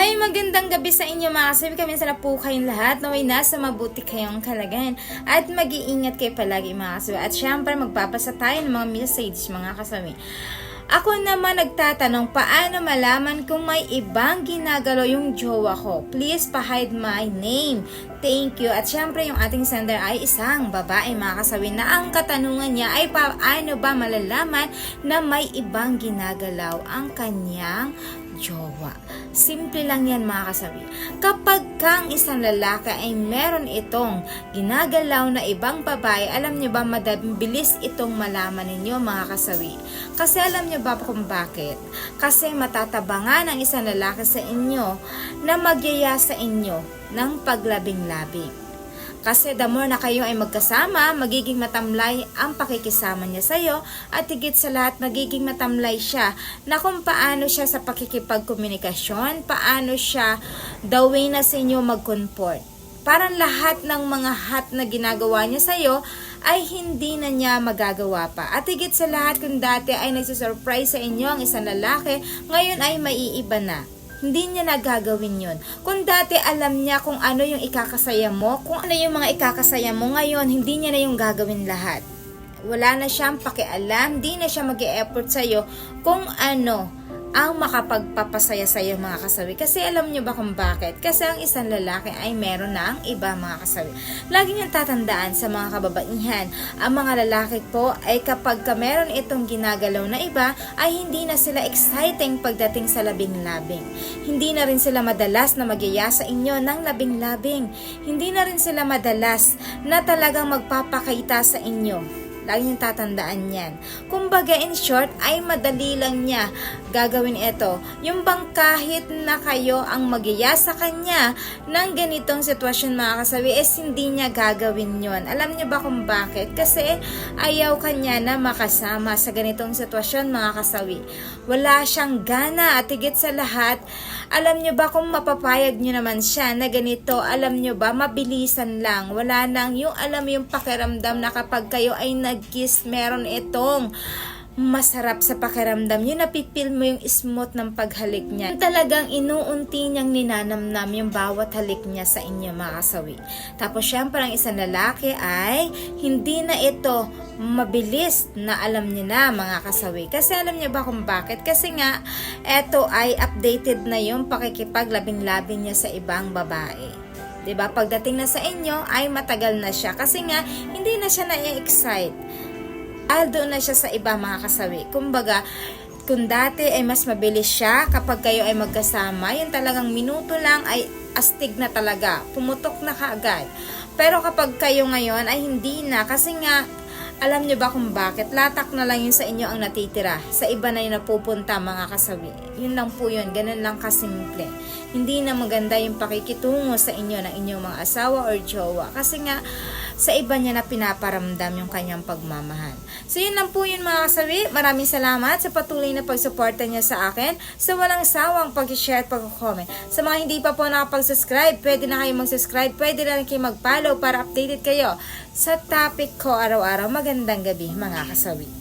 Hi, magandang gabi sa inyo mga kasabi. Kami sana po kayong lahat. Naway nasa mabuti kayong kalagayan. At mag-iingat kayo palagi mga kasabi. At syempre, magpapasa tayo ng mga message mga kasabi. Ako naman nagtatanong paano malaman kung may ibang ginagalaw yung jowa ko. Please pa-hide my name. Thank you. At syempre yung ating sender ay isang babae mga kasabi na ang katanungan niya ay paano ba malalaman na may ibang ginagalaw ang kanyang jowa. Simple lang yan mga kasabi. Kapag kang isang lalaki ay meron itong ginagalaw na ibang babae, alam niyo ba madabilis itong malaman ninyo mga kasabi. Kasi alam niyo ba kung bakit? Kasi matatabangan ang isang lalaki sa inyo na magyaya sa inyo ng paglabing-labing. Kasi the more na kayo ay magkasama, magiging matamlay ang pakikisama niya sa iyo at higit sa lahat magiging matamlay siya na kung paano siya sa pakikipagkomunikasyon, paano siya the way na sa inyo mag-comport. Parang lahat ng mga hat na ginagawa niya sa iyo ay hindi na niya magagawa pa. At higit sa lahat kung dati ay nagsisurprise sa inyo ang isang lalaki, ngayon ay maiiba na hindi niya nagagawin yun. Kung dati alam niya kung ano yung ikakasaya mo, kung ano yung mga ikakasaya mo, ngayon hindi niya na yung gagawin lahat. Wala na siyang pakialam, hindi na siya mag effort sa'yo kung ano ang makapagpapasaya sa iyo mga kasawi. Kasi alam niyo ba kung bakit? Kasi ang isang lalaki ay meron na iba mga kasawi. Lagi niyang tatandaan sa mga kababaihan, ang mga lalaki po ay kapag ka meron itong ginagalaw na iba, ay hindi na sila exciting pagdating sa labing-labing. Hindi na rin sila madalas na magyaya sa inyo ng labing-labing. Hindi na rin sila madalas na talagang magpapakita sa inyo Lagi niyong tatandaan yan. Kumbaga, in short, ay madali lang niya gagawin ito. Yung bang kahit na kayo ang magyaya sa kanya ng ganitong sitwasyon mga kasabi, is hindi niya gagawin yon. Alam niyo ba kung bakit? Kasi ayaw kanya na makasama sa ganitong sitwasyon mga kasawi. Wala siyang gana at higit sa lahat, alam niyo ba kung mapapayag niyo naman siya na ganito, alam niyo ba, mabilisan lang. Wala nang yung alam yung pakiramdam na kapag kayo ay nag-kiss, meron itong masarap sa pakiramdam. Yung napipil mo yung smooth ng paghalik niya. Talagang inuunti niyang ninanamnam yung bawat halik niya sa inyo mga kasawi. Tapos syempre ang isang lalaki ay hindi na ito mabilis na alam niya na mga kasawi. Kasi alam niya ba kung bakit? Kasi nga ito ay updated na yung pakikipaglabing-labing niya sa ibang babae. 'Di ba? Pagdating na sa inyo ay matagal na siya kasi nga hindi na siya na-excite. Aldo na siya sa iba mga kasawi. Kumbaga, kung dati ay mas mabilis siya kapag kayo ay magkasama, yun talagang minuto lang ay astig na talaga. Pumutok na kaagad. Pero kapag kayo ngayon ay hindi na kasi nga alam niyo ba kung bakit? Latak na lang yun sa inyo ang natitira. Sa iba na yung napupunta mga kasawi. Yun lang po yun. Ganun lang kasimple. Hindi na maganda yung pakikitungo sa inyo ng inyong mga asawa or jowa. Kasi nga, sa iba niya na pinaparamdam yung kanyang pagmamahal. So yun lang po yun mga kasawi. Maraming salamat sa patuloy na pagsuporta niya sa akin. Sa walang sawang pag-share at pag-comment. Sa mga hindi pa po nakapag-subscribe, pwede na kayo mag-subscribe. Pwede na kayo mag-follow para updated kayo sa topic ko araw-araw. Magandang gabi mga kasawi.